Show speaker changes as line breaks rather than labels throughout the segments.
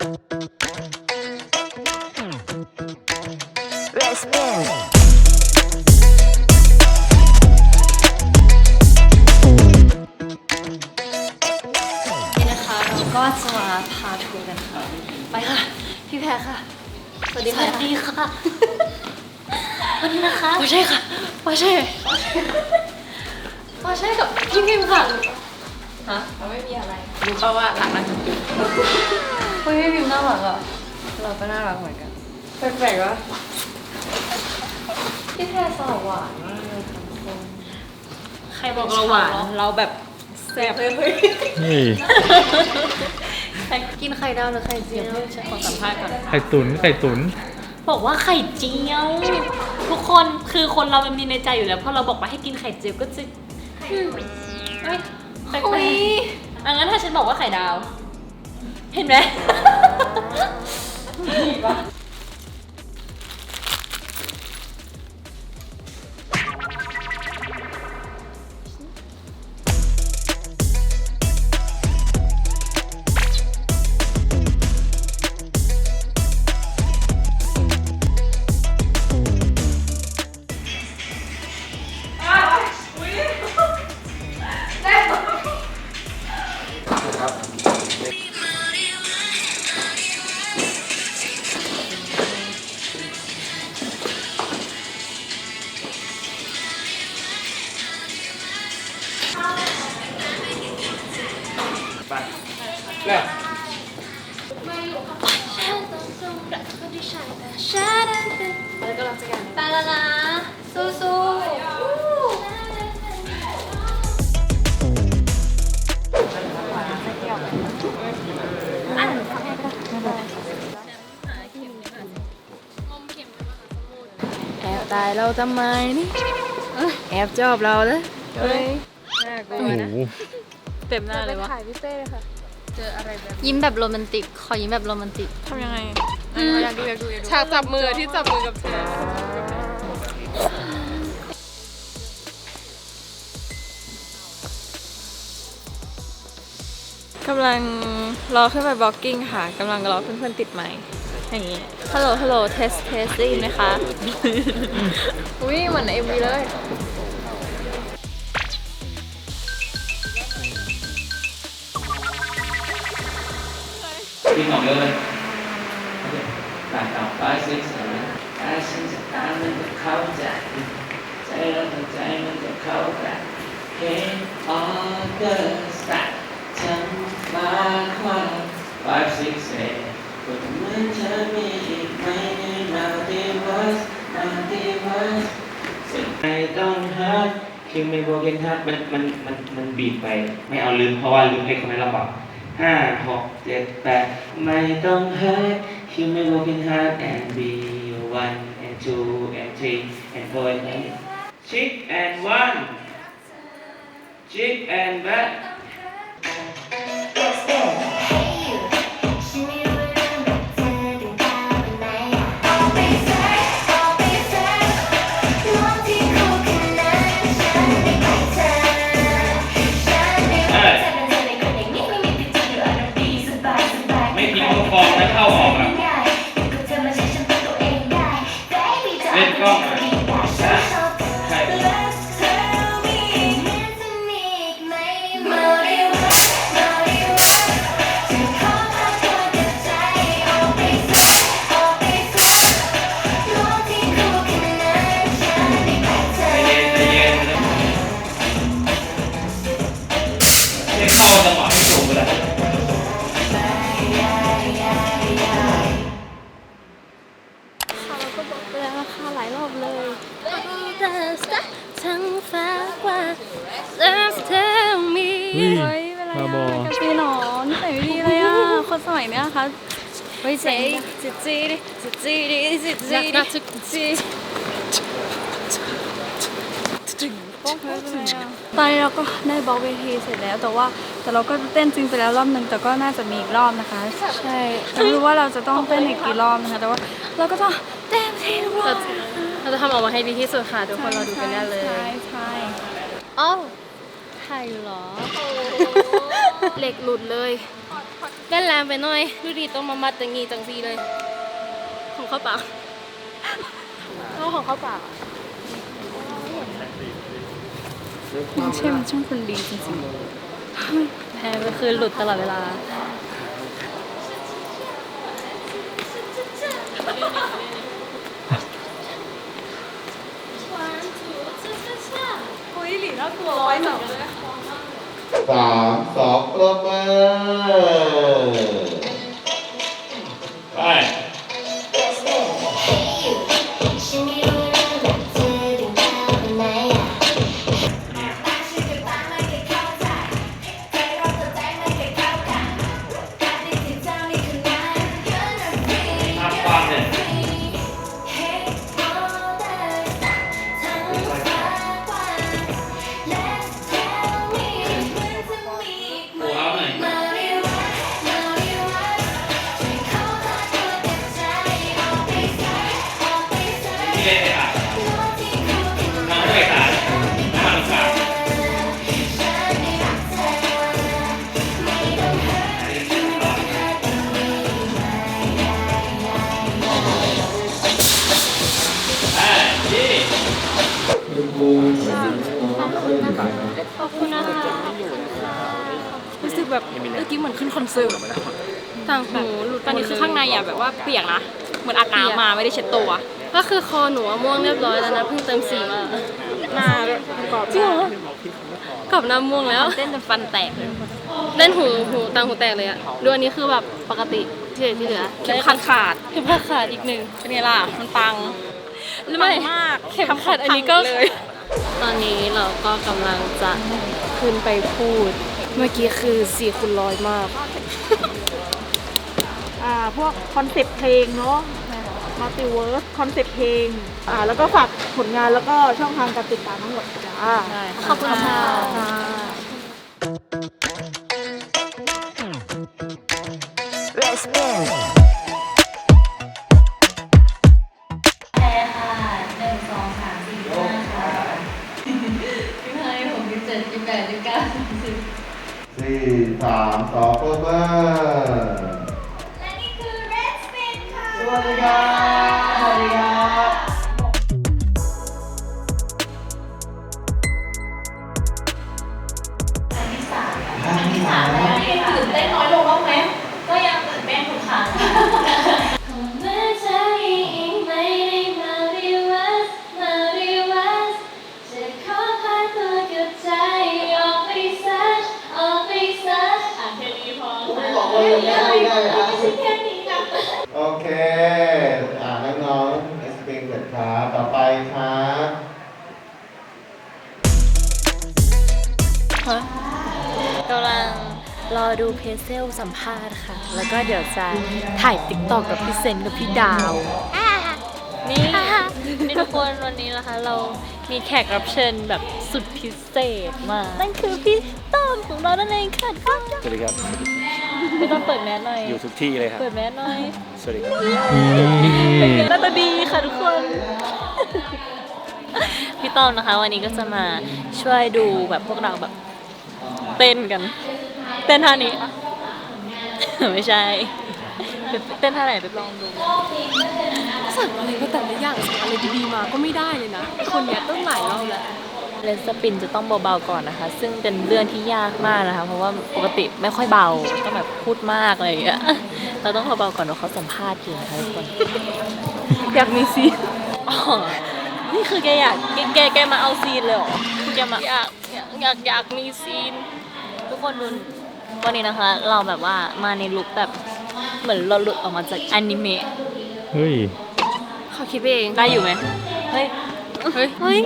นี่นะคะเราก็จะมาพาทัวร์กันค่ะ ไปค่ะ พี่แพรค่ะ สวัสดีค่ะ
สวัสดีค่ะ วันนี้นะคะ
ปอใช่ค่ะปอใช่ปอใช่กับพี่พิมค่ะฮะเราไม่มีอะไรรู้ป่าว่าหลังนั้น เฮ้ยพี่พิมน่ารักอะ เราก็น่ารักเหมือนกัน แปลกๆวะพี่แพรสาวหวานมากเลยทั้งคน
ใครบอกเราหวานเราแบบแซ่บ
เฮ้ยเฮ้ย
นี่
กินไข่ดาวหรือไข่เจียว
ฉันขอสัมภาษณ์ก่อน
ไข่ตุ๋นไข่ตุ๋น
บอกว่าไข่เจียว ทุกคนคือคนเรามันมีในใจอยู่แล้วพอเราบอกว่าให้กินไข่เจียวก็จะอืมเอ้ยแปลก
โอ้ย
ๆอะงั้นถ้าฉันบอกว่าไข่ดาว เห็นไหม
ไปแล้วนะสู้แอบตายเราทำไมนี่แอบชอบเราเลยเฮ้ยน่ากลั
โอ้
ว
โห
นะ
เต็มหน้าเลยวะ
ถ่ายพี่เต้เลยค่ะ
เจออะไรแบบ
ยิ้มแบบโรแมนติก ขอยิ้มแบบโรแมนติก
ทำยังไง
อยากดูอยากดูอยากดู
ฉากจับมือที่จับมือกับเธอกำลังรอขึ้นไปบล็อกกิ้งค่ะกำลังรอเพื่อนๆติดไมค์อย่างนี้ฮัลโหลฮัลโหลเทสเทสได้ยินไหมคะ อุ้ยเหมือนในเอ็มวีเลย
วิ่งออกเยอะเลยต่างต่างไปสิสามกายฉันจะตามมันจะเข้าใจใจเราตั้งใจมันจะเข้าใจเห็นออเดอร์สตาร์ฉันมาความ five six eight ก็เหมือนเธอมีอีกไหมในมัลติเวิร์สมัลติเวิร์สสิ่งใดต้องฮักคือไม่โบกันฮักมันมันมันมันบีบไป ไม่เอาลืมเพราะว่าลืมเพลงคนนั้นเราบอก ห้าหกเจ็ดแปดไม่ต้อง hurt you may walk in hard and be one and two and three and four and eight chick and one chick and back เล่ เนี้ย
ค่ะเฮ้
ย
เจ๊
จิจีดิจิจีดิจิจีดิจิจี
ตอนนี้เราก็ได้บล็อกเวทีเสร็จแล้วแต่ว่าแต่เราก็เต้นจริงไปแล้วรอบหนึ่งแต่ก็น่าจะมีอีกรอบนะคะ ใช่ไม่รู้ว่าเราจะต้องเต้นอีกกี่รอบนะคะแต่ว่าเราก็ต้องเต้นที่ทุกรอบ
เราจะทำออกมาให้ดีที่สุดค่ะทุกคนเราดูกันได้เลย
ใช่ใช่
อ้าวใครเหรอเหล็กหลุดเลย เล่นแรงไปหน่อย ดูดิต้องมามัดอย่างงี้จังซีเลย ของเข้าปากเอาของเข้าปากอะ
มันใช่มันช่างคนดีจริง
แพ้ก็คือหลุดตลอดเวลา
ๆคุยหลีน่ากลัวไว้สองเลย
สามสองปรบมือ
ที่
เล่นไปอะ
ตัวที่คู่กัน
น้องไม่ตายน้ำมันขาด
ฉันไม่รักเธอไม่ต้องหาไม่ต้องหาตรงนี้ไม่ได้
ไปยี่
รู้สึกแบบเมื่อกี้เหมือนขึ้นคอนเสิร์ตต่างหูหลุด
ตอนนี้คือข้างในอะแบบว่าเปียกนะ เหมือนอาบน้ำมาไม่ได้เช็ดตัว
ก็คือคอหนูอะม่วงเรียบร้อยแล้วนะเพิ่งเติมสีมา
หน้าประกอบ
จริงเหรอกับน้ำม่วงแล้ว
เต้นจนฟันแตกเลย
เล่นหูหูต่างหูแตกเลยอะดูอันนี้คือแบบปกติที่เหลือที่เหลือ
เข็มขัดขาด
เข็มขัดขาดอีกหนึ่ง
เป็นไงล่ะมันปัง
แล้วไม่
ปังมาก
เข็มขัดอันนี้ก็
เลย
ตอนนี้เราก็กำลังจะขึ้นไปพูด เมื่อกี้คือสี่คูณร้อยมาก
อ่าพวกคอนเซปต์เพลงเนาะ มัลติเวิร์สคอนเซปต์เพลงอ่าแล้วก็ฝากผลงานแล้วก็ช่องทางการติดตามทั้งหมดจ้า
ขอบคุณค่ะ
สี่สามสองปรบมือ
และ
ครับ
กำลังรอดูเพเซลสัมภาษณ์ค่ะ แล้วก็เดี๋ยวจะถ่ายติ๊กตอกกับพี่เซนกับพี่ดาว นี่นี่ทุกคนวันนี้นะคะ เรามีแขกรับเชิญแบบสุดพิเศษมานั่นคือพี่ต้อมของเรานั่นเองค่ะ
สวัสดีครับ
พี่ต้อมเปิดแมสหน่อย
อยู่ทุกที่เลยครับ
เปิดแมสหน่อย
สวัสดีครับ
เป็นไงหน้าตาดีค่ะทุกคน พี่ต้อมนะคะ วันนี้ก็จะมาช่วยดูแบบพวกเราแบบเต้นกัน เต้นท่านี้ ไม่ใช่ เต้นท่าไหนไปลองดู
สั่งอะไรก็แต่ละอย่างสั่งอะไรดีๆมาก็ไม่ได้เลยนะไอคนเนี้ยต้องหลายรอบแล้ว
เลนสปินจะต้องเบาๆก่อนนะคะ ซึ่งเป็นเรื่องที่ยากมากนะคะ เพราะว่าปกติไม่ค่อยเบา ต้องแบบพูดมากอะไรอย่างเงี้ย เราต้องเบาๆก่อนเพราะเขาสัมภาษณ์อยู่นะคะทุกคน
อยากมีซีน
อ๋อนี่คือแกอยากแกแกแกมาเอาซีนเลยเหรอแกมาอยากอยากอยากอยากมีซีน ทุกคนดูวันนี้นะคะ เราแบบว่ามาในลุคแบบเหมือนเราหลุดออกมาจากอนิเมะ
เฮ้ย
เขาคิดไปเอง
ได้อยู่ไหมเฮ้ย
เฮ้ย
เฮ้ย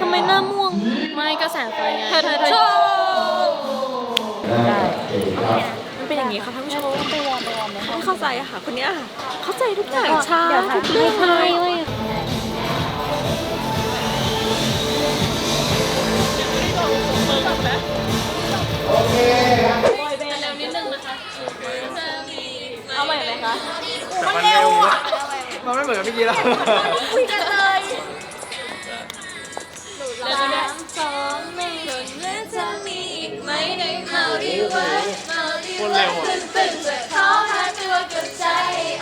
ทำไมหน้าม่วง
ไม่ก็แสงไฟไง
เธอเธอเธอ
ได้โอเคครับ
มันเป็นอย่างนี้ค่ะท่านผู้ชมไปวอร์มไปวอร์มเลย
ไม่เข้าใจอะค่ะคนเนี้ยค่ะเข้าใจทุกอย่างช้า
เดี๋ยวค่ะ
ทุกเรื่อง
ไม่
เล
ใช่
ย
เร็ว้ย
โอเคครับ
เอาใหม่ไหมคะ
มันเร็วอะมันไม่เหมือนกับเมื่อกี้แล้ว
เดี๋ยวนะ
สองหนึ่งและจะมีอีกไหมในมาริวัสมาริ
คนเร็วอะ
ตึงจะขอหาตัวกับใจ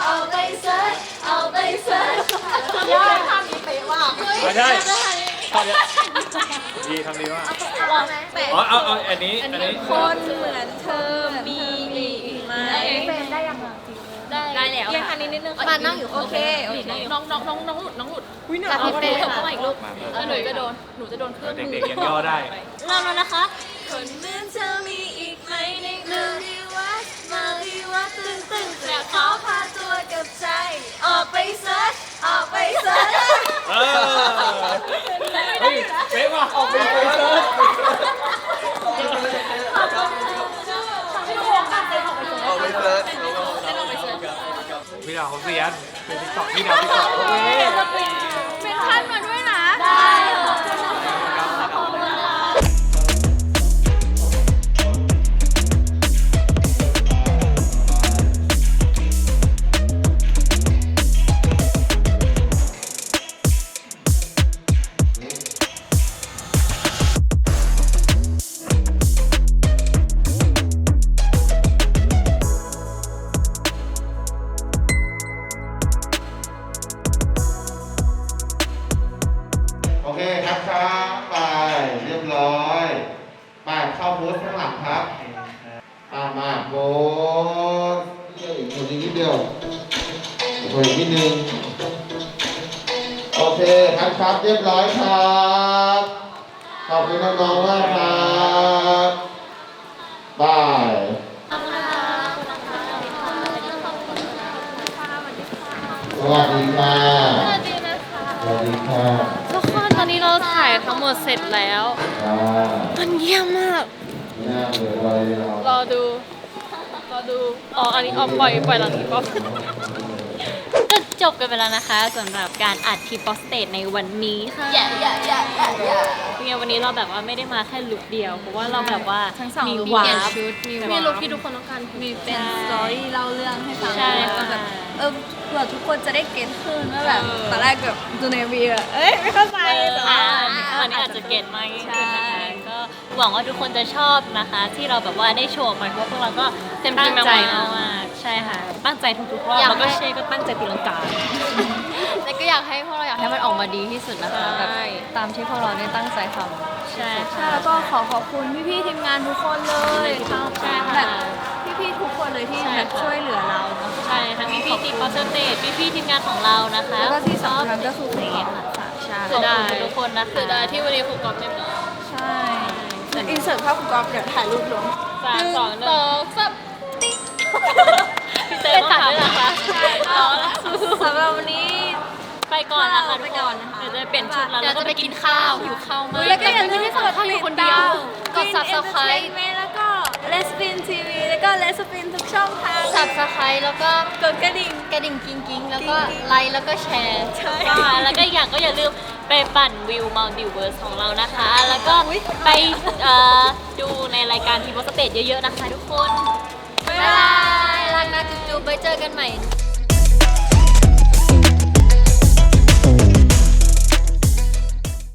เอาไปเซิร์ชเอาไปเซิร์ชยอดทำนี้ไปว่า
ไม่ใช่ทำเนี้ยดีทำดีมากอ๋อเอาเอาอันนี้ อันนี้
คนเหมือนเธอมีอีกไหม
ได้แล้ว
ยังทันนิดนึง
มานั่งอยู่โอเคโอเค
น้องน้องน้องน้องหลุดน้องหลุด
แต่พี่เป้
เข้ามาอีกลูก
มามา
แล้วหนูก็โดนหนูจะโดนเครื่อง
เด็กๆยังย่อได้
เริ่มแล้วนะคะ
คนเหมือนเธอมีอีกไหมในกรุงที่วัดมาลีวัดตึงตึงจะขอพาตัว กับใจ ออกไปเซิร์ชออกไปเซิร์ช
เออเฮ้ยเป๊ะว่ะออกไปเซิร์ชพี่ดาวเขาเซียนเป็นติ๊กต็อกพี่ดาวติ๊กต็อกโอเค
เป็นท่านมา
อีกคนอีกนิดนึง โอเคครับครับเรียบร้อยครับ ขอบคุณน้องๆมากครับบายสวัสดีค่ะสวัสดีค่ะ
ทุกคนตอนนี้เราถ่ายทั้งหมดเสร็จแล้ว
อ่า
มันเยี่ยมมาก
หน้าเหมือนรอยเรา
รอดู รอดู อ๋อ อันนี้เอาปล่อยปล่อยหลังทีป๊อปก็ จบกันไปแล้วนะคะสำหรับการอัดทีป๊อปสเตจในวันนี้ค่ะ
อย่าอย่าอย่าอย่าอย่า
เนี่ยวันนี้เราแบบว่าไม่ได้มาแค่ลุคเดียว เพราะว่าเราแบบว่า
ทั้งสอง
มี
ลุค
วา
เปลี่ยน
ร์ป
ชุดมี
มี
วาร์ป
ลุคที่ทุกคนต้องการ
มีเป็นสตอรี่เล่าเรื่องให้ฟัง
ใช่
ว่าแบบ
ค่ะ
เออเผื่อทุกคนจะได้เก็ตขึ้นว่าแบบตอนแรกแบบดูในวีอะเอ้ยไม่เข้าใจแต่ว่า
อันนี้อาจจะเก็ตมากยิ่งขึ้นนะคะ ก็หวังว่าทุกคนจะชอบนะคะ ที่เราแบบว่าได้โชว์ไปเพราะว่าพวกเราก็เต็มที่มากๆใช่ค่ะ ตั้งใจทุกๆรอบแล้วก็เชก็ตั้งใจตีลังกา
แล้วก็อยากให้พวกเราอยากให้มันออกมาดีที่สุดนะคะแบบ
ใช่
ตามที่พวกเราได้ตั้งใจทำ
ใช่
ใช่
ค่ะ
แล้วก็ขอขอบคุณพี่ๆทีมงานทุกคนเลย
ใช่ค่ะ
แบบพี่ๆทุกคนเลยที่
ใช่
แบบ
ค่ะ
ช่วยเหลือเราเนาะ
ใช่ทั้งพี่พี่ๆทีมคอนเสิร์ตพี่พี่ๆทีมงานของเรานะคะ
แล้วก็ที่สำคัญก็คือคุณ
เก๊
อฟค่ะใช่
ขอบคุณทุกคนนะคะเสียดายที่วันนี้คุณก๊อฟไม่มา
ใช่อินเสิร์ตภาพคุณก๊อฟเดี๋ยวถ่ายรูปลง
สามสองหนึ่ง สองสามติ๊กพี่ เต้ต้องทำด้วยนะคะ ใช่เอาละ
สำหรับวันนี้
ไปก่อนนะคะ
ไปก่อนนะคะ
เดี๋ยวจะเปลี่ยนชุดแล้วแล้วก็ไปกินข้าวหิวข้าวมาก
แล้วก็อย่าลืมกด
ข้าวอยู่คนเดียว
กด subscribe
แล้วก็ Let's Spin TV แล้วก็ Let's Spin ทุกช่องทาง
สับสไครแล้วก็
กดกระดิ่ง
กระดิ่งกิ้งกิ้งแล้วก็ไลค์แล้วก็แชร์
ใช่
ค่ะแล้วก็อีกอย่างก็อย่าลืมไปปั่นวิวมัลติเวิร์สของเรานะคะ แล้วก็ไปเอ่อดูในรายการทีมสเตจเยอะๆนะคะทุกคน
บ๊ายบายรักนะ จุ๊บๆไว้เจอกันใหม่